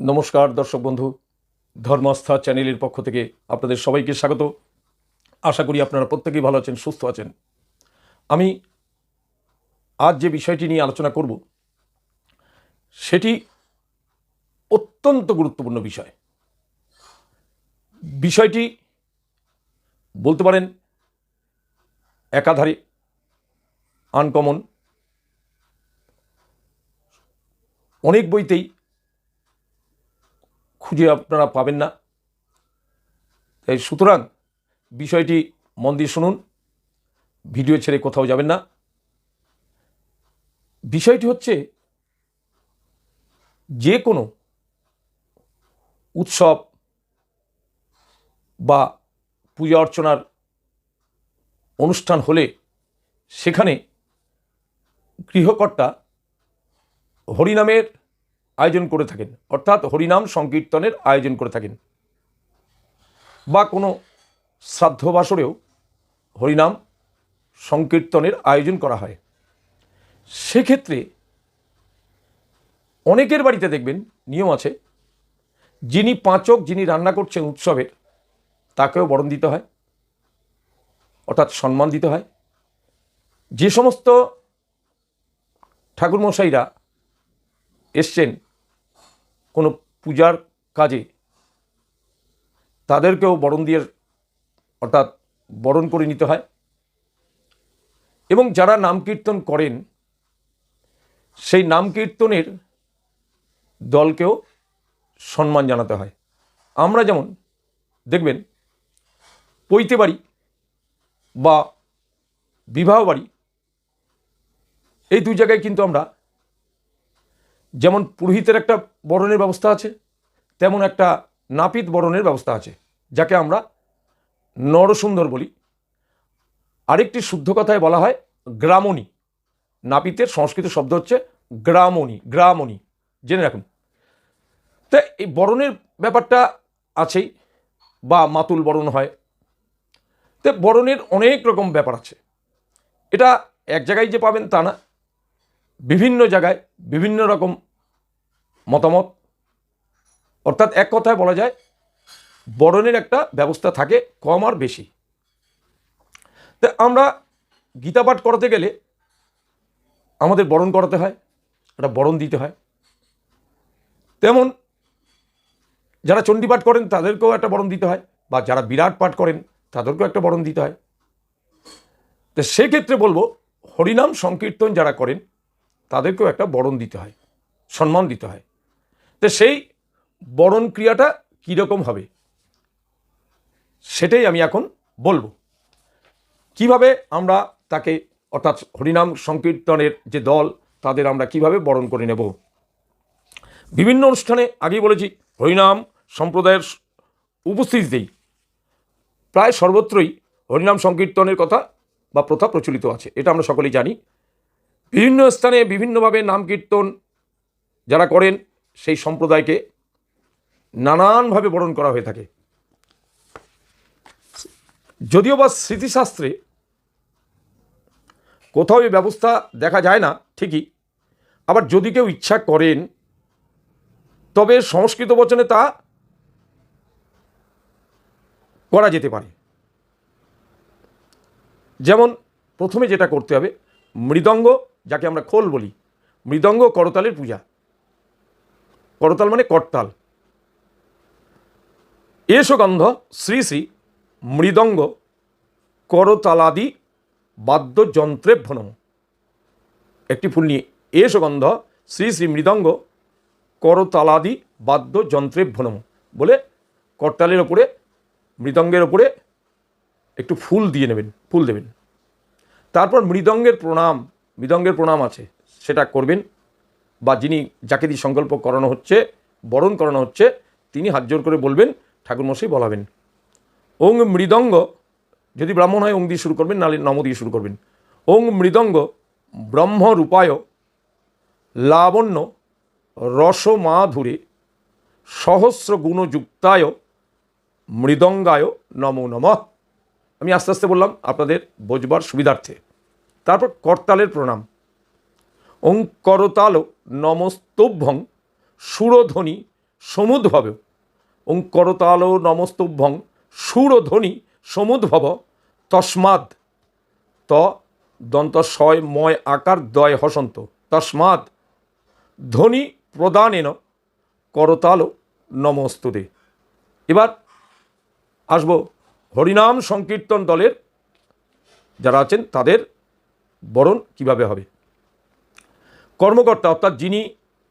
নমস্কার, দর্শক বন্ধু। ধর্মাস্থা চ্যানেলের পক্ষ থেকে আপনাদের সবাইকে স্বাগত। আশা করি আপনারা প্রত্যেকেই ভালো আছেন, সুস্থ আছেন। আমি আজ যে বিষয়টি নিয়ে আলোচনা করব, সেটি অত্যন্ত গুরুত্বপূর্ণ বিষয়। বিষয়টি বলতে পারেন একাধারে আনকমন অনেক বইতেই খুঁজে আপনারা পাবেন না। তাই সুতরাং বিষয়টি মন দিয়ে শুনুন, ভিডিও ছেড়ে কোথাও যাবেন না। বিষয়টি হচ্ছে যে কোনো উৎসব বা পূজা অর্চনার অনুষ্ঠান হলে সেখানে গৃহকর্তা হরিনামের আয়োজন করে থাকেন। অর্থাৎ হরিনাম সংকীর্তনের আয়োজন করে থাকেন। বা কোনো শ্রাদ্ধবাসরেও হরিনাম সংকীর্তনের আয়োজন করা হয়। সেক্ষেত্রে অনেকের বাড়িতে দেখবেন, নিয়ম আছে, যিনি পাঁচক যিনি রান্না করছেন উৎসবের, তাকেও বরণ দিতে হয়, অর্থাৎ সম্মান দিতে হয়। যে সমস্ত ঠাকুরমশাইরা এসছেন কোনো পূজার কাজে তাদেরকেও বরণ দিয়ে অর্থাৎ বরণ করে নিতে হয়। এবং যারা নাম কীর্তন করেন, সেই নাম কীর্তনের দলকেও সম্মান জানাতে হয়। আমরা যেমন, দেখবেন, পৈতে বাড়ি বা বিবাহ বাড়ি, এই দু জায়গায় কিন্তু আমরা যেমন পুরোহিতের একটা বরণের ব্যবস্থা আছে, তেমন একটা নাপিত বরণের ব্যবস্থা আছে, যাকে আমরা নরসুন্দর বলি। আরেকটি শুদ্ধ কথায় বলা হয় গ্রামণী। নাপিতের সংস্কৃত শব্দ হচ্ছে গ্রামণী গ্রামণী। জেনে রাখুন। তা এই বরণের ব্যাপারটা আছেই, বা মাতুল বরণ হয়। তো বরণের অনেক রকম ব্যাপার আছে। এটা এক জায়গায় যে পাবেন তা না। বিভিন্ন জায়গায় বিভিন্ন রকম মতামত। অর্থাৎ এক কথায় বলা যায়, বরণের একটা ব্যবস্থা থাকে কম আর বেশি। তা আমরা গীতা পাঠ করাতে গেলে আমাদের বরণ করাতে হয়, একটা বরণ দিতে হয়। তেমন যারা চণ্ডীপাঠ করেন তাদেরকেও একটা বরণ দিতে হয়, বা যারা বিরাট পাঠ করেন তাদেরকেও একটা বরণ দিতে হয়। তো সেক্ষেত্রে বলব, হরিনাম সংকীর্তন যারা করেন তাদেরকেও একটা বরণ দিতে হয়, সম্মান দিতে হয়। তো সেই বরণ ক্রিয়াটা কীরকম হবে? সেটাই আমি এখন বলব। কীভাবে আমরা তাকে, অর্থাৎ হরিনাম সংকীর্তনের যে দল, তাদের আমরা কীভাবে বরণ করে নেব? বিভিন্ন অনুষ্ঠানে আগেই বলেছি, হরিনাম সম্প্রদায়ের উপস্থিতিতেই প্রায় সর্বত্রই হরিনাম সংকীর্তনের কথা বা প্রথা প্রচলিত আছে, এটা আমরা সকলেই জানি। বিভিন্ন স্থানে বিভিন্নভাবে নাম কীর্তন যারা করেন সেই সম্প্রদায়কে নানানভাবে বরণ করা হয়ে থাকে। যদিও বা স্মৃতিশাস্ত্রে কোথাও এই ব্যবস্থা দেখা যায় না, ঠিকই, আবার যদি কেউ ইচ্ছা করেন, তবে সংস্কৃত বচনে তা করা যেতে পারে। যেমন প্রথমে যেটা করতে হবে, মৃদঙ্গ, যাকে আমরা খোল বলি, মৃদঙ্গ করতালের পূজা। করতাল মানে করতাল। এসো গন্ধ শ্রী শ্রী মৃদঙ্গ, করতালাদি, বাদ্যযন্ত্রে ভনম একটি ফুল নিয়ে এসো গন্ধ শ্রী শ্রী মৃদঙ্গ, করতালাদি, বাদ্যযন্ত্রে ভনম বলে করতালের ওপরে, মৃদঙ্গের ওপরে একটু ফুল দিয়ে নেবেন, ফুল দেবেন। তারপর মৃদঙ্গের প্রণাম মৃদঙ্গের প্রণাম আছে, সেটা করবেন। বা যিনি যাকে দিয়ে সংকল্প করানো হচ্ছে, বরণ করানো হচ্ছে, তিনি হাত জোর করে বলবেন ঠাকুরমশাই বলাবেন। ওং মৃদঙ্গ, যদি ব্রাহ্মণ হয়, ওং দিয়ে শুরু করবেন, নাহলে নম দিয়ে শুরু করবেন। ওং মৃদঙ্গ, ব্রহ্মরূপায় লাবণ্য, রসমাধুরে, সহস্র গুণযুক্তায় মৃদঙ্গায় নমো নমঃ। আমি আস্তে আস্তে বললাম, আপনাদের বোঝবার সুবিধার্থে। তারপর করতালের প্রণাম। ওং করতাল নমস্তভ্যং সুরধ্বনি সমুদ্ভব। ওং করতাল নমস্তভ্যং সুরধ্বনি সমুদ্ভব। তস্মাদ ত দন্ত শয় ময় আকার দয় হসন্ত। তস্মাদ ধ্বনি প্রদানেন করতাল নমস্তুতে। এবার আসব হরিনাম সংকীর্তন দলের, যারা আছেন তাদের বরণ কীভাবে হবে? কর্মকর্তা অর্থাৎ যিনি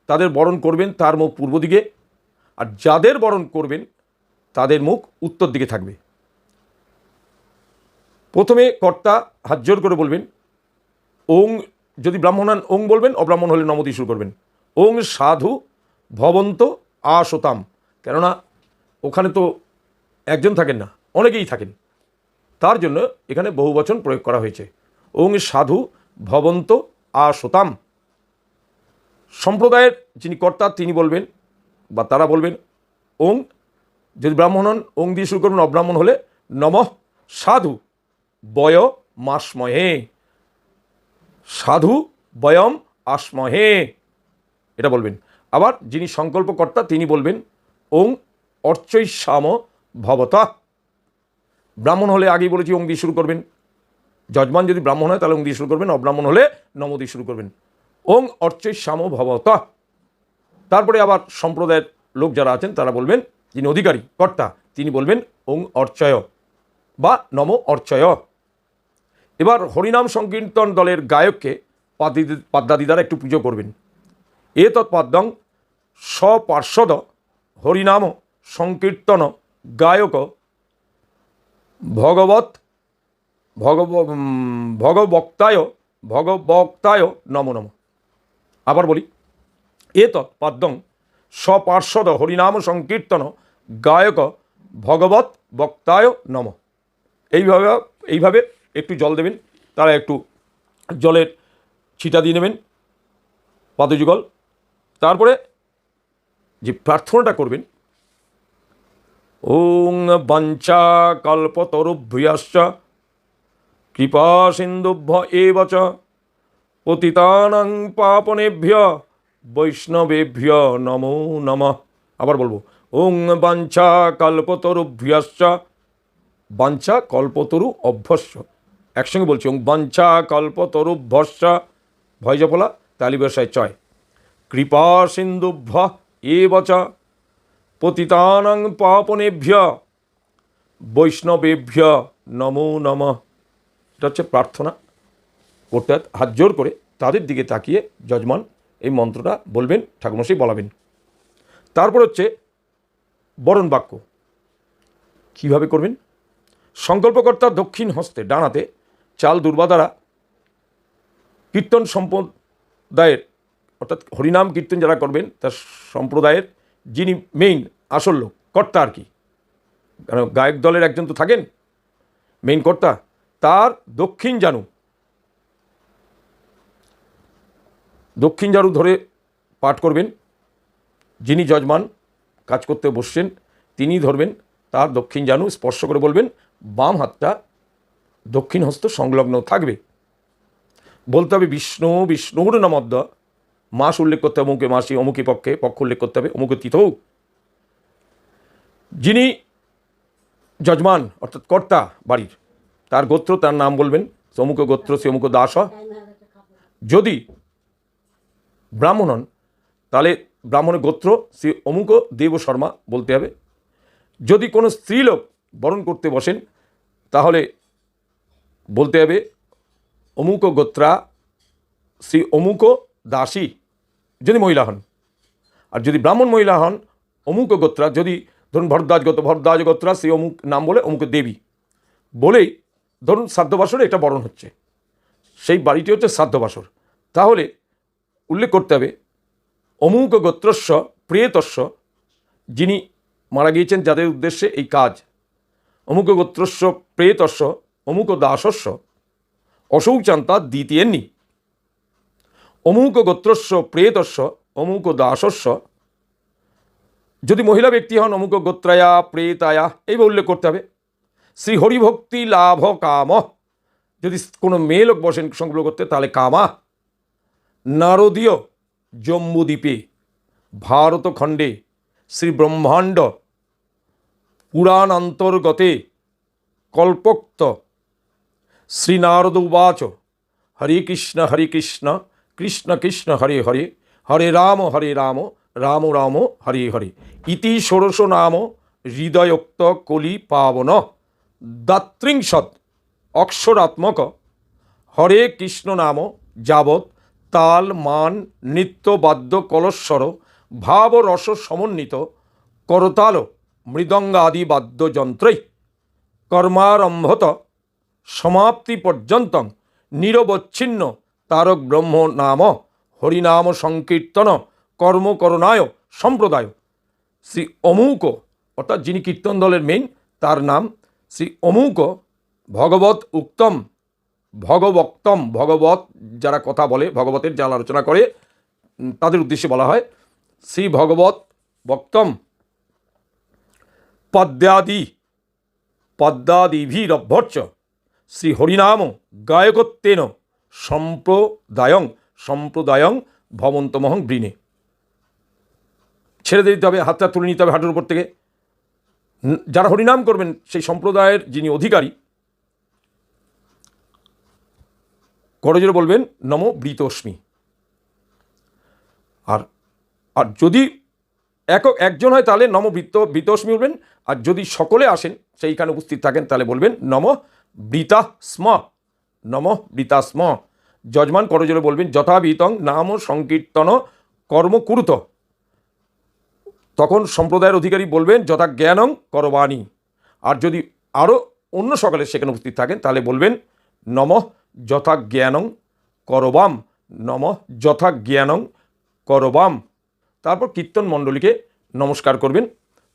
তাদের বরণ করবেন তার মুখ পূর্ব দিকে, আর যাদের বরণ করবেন তাদের মুখ উত্তর দিকে থাকবে। প্রথমে কর্তা হাত জোর করে বলবেন, ওং, যদি ব্রাহ্মণ হন ওং বলবেন, অব্রাহ্মণ হলে নমতি শুরু করবেন। ওং সাধু ভবন্ত আশতাম, কেননা ওখানে তো একজন থাকেন না, অনেকেই থাকেন। তার জন্য এখানে বহু বচন প্রয়োগ করা হয়েছে। ওং সাধু ভবন্ত আশতাম সম্প্রদায়ের যিনি কর্তা, তিনি বলবেন বা তারা বলবেন, ওং, যদি ব্রাহ্মণ হন, ওং দিয়ে শুরু করবেন অব্রাহ্মণ হলে নমঃ সাধু বয় মাসমহে। সাধু বয়ম আসমহে। এটা বলবেন। আবার যিনি সংকল্পকর্তা, তিনি বলবেন, ওং অর্চৈশ্যাম ভবতা। ব্রাহ্মণ হলে আগেই বলেছি, ওং দিয়ে শুরু করবেন। যজমান যদি ব্রাহ্মণ হয়, তাহলে ওং দিয়ে শুরু করবেন, অব্রাহ্মণ হলে নম দিয়ে শুরু করবেন। ওং অর্চৈশ্যাম ভবতা। তারপরে আবার সম্প্রদায়ের লোক যারা আছেন, তারা বলবেন, যিনি অধিকারী, কর্তা, তিনি বলবেন ওং অর্চয় বা নম অর্চয়। এবার হরিনাম সংকীর্তন দলের গায়ককে পাদ্দি পাদ্দাদি দ্বারা একটু পুজো করবেন। এ তৎপাদ্যং স্বপার্শ্বদ হরিনাম সংকীর্তন গায়ক ভগবত ভগব ভগবক্তায় ভগবক্তায় নম নম। আবার বলি এ তৎপাদ্যং স্বপার্শ্বদ হরিনাম সংকীর্তন গায়ক ভগবত বক্তায় নম। এইভাবে এইভাবে একটু জল দেবেন, তারা একটু জলের ছিটা দিয়ে নেবেন, পাদযুগল। তারপরে যে প্রার্থনাটা করবেন, ওং বাঞ্চা কল্পতরুভ্যাশ্চ, কৃপা সিন্ধুভ্য চ। পতিতানাং পাপনেভ্য, বৈষ্ণবেভ্য নমো নমঃ। আবার বলব, ওং বাঞ্ছা কল্পতরুভ্যশ্চ, বাঞ্ছা কল্পতরু অভ্যস্য একসঙ্গে বলছি, ওং বাঞ্চা কল্পতরুভ্যস্য ভয়জপলা তালি ব্যবসায় চয় কৃপা সিন্ধুভ্য এব চ, পতিতানাং পাপনেভ্য, বৈষ্ণবেভ্য নমো নমঃ। এটা হচ্ছে প্রার্থনা। করতে হাত জোর করে তাদের দিকে তাকিয়ে যজমান এই মন্ত্রটা বলবেন, ঠাকুরমশাই বলাবেন। তারপর হচ্ছে বরণ বাক্য। কীভাবে করবেন? সংকল্পকর্তা দক্ষিণ হস্তে ডানাতে চাল দুর্বা দ্বারা কীর্তন সম্প্রদায়ের, অর্থাৎ হরিনাম কীর্তন যারা করবেন, তার সম্প্রদায়ের যিনি মেইন আসল লোক, কর্তা আর কি। গায়ক দলের একজন তো থাকেন মেইন কর্তা, তার দক্ষিণ জানু দক্ষিণ জানু ধরে পাঠ করবেন। যিনি যজমান, কাজ করতে বসছেন, তিনি ধরবেন, তার দক্ষিণ জানু স্পর্শ করে বলবেন, বাম হাতটা দক্ষিণ হস্ত সংলগ্ন থাকবে। বলতে হবে, বিষ্ণু, বিষ্ণুর নামদ্দ মাস উল্লেখ করতে হবে, অমুকে মাসি, অমুকে পক্ষে, পক্ষ উল্লেখ করতে হবে, অমুকে তিথৌ। যিনি যজমান, অর্থাৎ কর্তা বাড়ির, তার গোত্র, তার নাম বলবেন সে অমুক গোত্র সে অমুক দাস। যদি ব্রাহ্মণ হন তাহলে ব্রাহ্মণের গোত্র শ্রী অমুক দেব শর্মা বলতে হবে। যদি কোনো স্ত্রীলোক বরণ করতে বসেন, তাহলে বলতে হবে, অমুক গোত্রা শ্রী অমুক দাসী যদি মহিলা হন। আর যদি ব্রাহ্মণ মহিলা হন, অমুক গোত্রা যদি ধরুন ভরদ্বাজ গোত্র ভরদ্বাজ গোত্রা শ্রী অমুক নাম বলে অমুক দেবী বলেই ধরুন শ্রাদ্ধবাসরে এটা বরণ হচ্ছে। সেই বাড়িটি হচ্ছে শ্রাদ্ধবাসর। তাহলে উল্লেখ করতে হবে, অমুক গোত্রস্য প্রিয়তস্য যিনি মারা গিয়েছেন যাদের উদ্দেশ্যে এই কাজ। অমুক গোত্রস্য প্রেতস্য অমুক দাসস্য অশৌচান্তা দ্বিতীয়েন্নি। অমুক গোত্রস্য প্রেতস্য অমুক দাসস্য যদি মহিলা ব্যক্তি হন, অমুক গোত্রায়া, প্রেতায়া এইভাবে উল্লেখ করতে হবে। শ্রী হরিভক্তি লাভ কাম যদি কোনো মেয়ে লোক বসেন সংগ্রহ করতে, তাহলে কামা। নারদীয় জম্বুদ্বীপে ভারতখণ্ডে শ্রী ব্রহ্মাণ্ড পুরাণ অন্তর্গতে কল্পোক্ত শ্রীনারদ উবাচ, হরে কৃষ্ণ হরে কৃষ্ণ কৃষ্ণ কৃষ্ণ, হরে হরে হরে রাম হরে রাম রাম রাম, হরে হরে। ইতি ষোড়শ নাম হৃদয়োক্ত কলি পাবন। দাত্রিংশৎ অক্ষরাত্মক হরে কৃষ্ণ নাম যাবৎ তাল, মান, নৃত্য, বাদ্য, কলস্বর, ভাব, রস, সমন্বিত, করতাল, মৃদঙ্গাদি বাদ্যযন্ত্রৈ কর্মারম্ভত, সমাপ্তি পর্যন্ত, নিরবচ্ছিন্ন, তারক ব্রহ্ম নাম, হরিনাম সংকীর্তন কর্মকরণায় সম্প্রদায়। শ্রী অমুক, অর্থাৎ যিনি কীর্তন দলের মেইন তার নাম শ্রী অমুক, ভগবত উক্তম। ভগবক্তম, ভগবত যারা কথা বলে, ভগবতের যারা আলোচনা করে তাদের উদ্দেশ্যে বলা হয়, শ্রী ভগবত বক্তম পদ্মাদি পদ্মাদিভিরভ্যর্চ শ্রী হরিনাম গায়কত্বেন সম্প্রদায়ং সম্প্রদায়ং ভবন্তমহং বৃণে ছেড়ে দিতে হবে, হাতটা তুলে নিতে হবে হাঁটুর উপর থেকে। যারা হরিনাম করবেন, সেই সম্প্রদায়ের যিনি অধিকারী করজোরে বলবেন, নম বৃতস্মি। আর আর যদি একক একজন হয়, তাহলে নম বৃত্ত, বৃতস্মি বলবেন। আর যদি সকলে আসেন, সেইখানে উপস্থিত থাকেন, তাহলে বলবেন, নম বৃতা স্ম নম বৃতা স্ম যজমান করজোরে বলবেন, যথাবিতং নাম সংকীর্তন কর্ম কুরুত। তখন সম্প্রদায়ের অধিকারী বলবেন যথা জ্ঞানং করবাণী। আর যদি আরও অন্য সকালে সেখানে উপস্থিত থাকেন, তাহলে বলবেন, নম যথা জ্ঞানং করবাম, নম যথা জ্ঞানং করবাম। তারপর কীর্তন মণ্ডলীকে নমস্কার করবেন।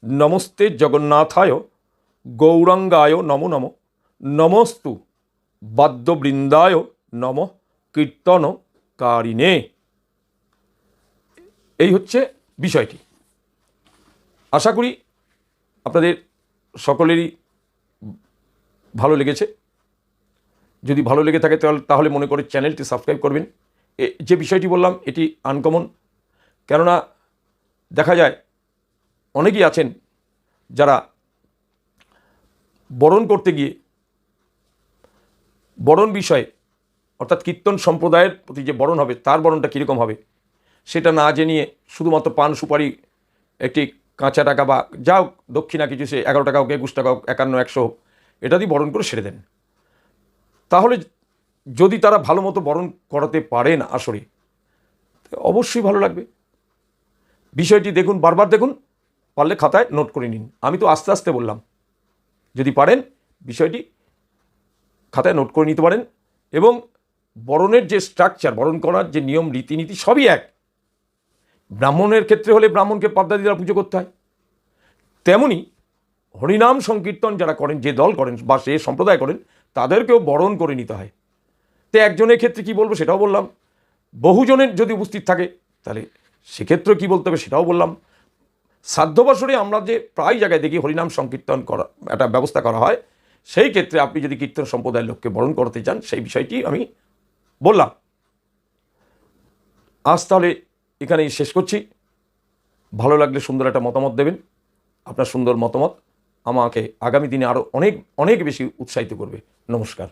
নমস্তে জগন্নাথায় গৌরাঙ্গায় নম নম। নমস্তু বাদ্যবৃন্দায় নম কীর্তনকারিণে। এই হচ্ছে বিষয়টি। আশা করি আপনাদের সকলেরই ভালো লেগেছে। যদি ভালো লেগে থাকে তাহলে তাহলে মনে করে চ্যানেলটি সাবস্ক্রাইব করবেন। যে বিষয়টি বললাম, এটি আনকমন। কেননা, দেখা যায়, অনেকেই আছেন যারা বরণ করতে গিয়ে, বরণ বিষয়ে, অর্থাৎ কীর্তন সম্প্রদায়ের প্রতি যে বরণ হবে, তার বরণটা কীরকম হবে, সেটা না জেনিয়ে শুধুমাত্র পান সুপারি, একটি কাঁচা টাকা বা যা দক্ষিণা কিছু সে এগারো টাকা হোক, একুশ টাকা হোক, একান্ন, একশো হোক, এটা দিয়ে বরণ করে সেরে দেন। তাহলে যদি তারা ভালো মতো বরণ করাতে পারেন আসরে, অবশ্যই ভালো লাগবে। বিষয়টি দেখুন, বারবার দেখুন, পারলে খাতায় নোট করে নিন। আমি তো আস্তে আস্তে বললাম, যদি পারেন বিষয়টি খাতায় নোট করে নিতে পারেন এবং বরণের যে স্ট্রাকচার বরণ করার যে নিয়ম, রীতিনীতি সবই এক। ব্রাহ্মণের ক্ষেত্রে হলে ব্রাহ্মণকে পদ্মাদি দ্বারা পুজো করতে হয়। তেমনি হরিনাম সংকীর্তন যারা করেন, যে দল করেন বা সে সম্প্রদায় করেন তাদেরকেও বরণ করে নিতে হয়। তো একজনের ক্ষেত্রে কি বলব সেটাও বললাম। বহুজনের যদি উপস্থিত থাকে, তাহলে সেক্ষেত্রে কি বলতে হবে সেটাও বললাম। সাধ্যবসরে আমরা যে প্রায় জায়গায় দেখি হরিনাম সংকীর্তন করা, একটা ব্যবস্থা করা হয়, সেই ক্ষেত্রে আপনি যদি কীর্তন সম্প্রদায়ের লোককে বরণ করতে চান, সেই বিষয়টি আমি বললাম। আজ তাহলে এখানেই শেষ করছি। ভালো লাগলে সুন্দর একটা মতামত দেবেন। আপনার সুন্দর মতামত আমাকে আগামী দিনে আরও অনেক অনেক বেশি উৎসাহিত করবে। নমস্কার।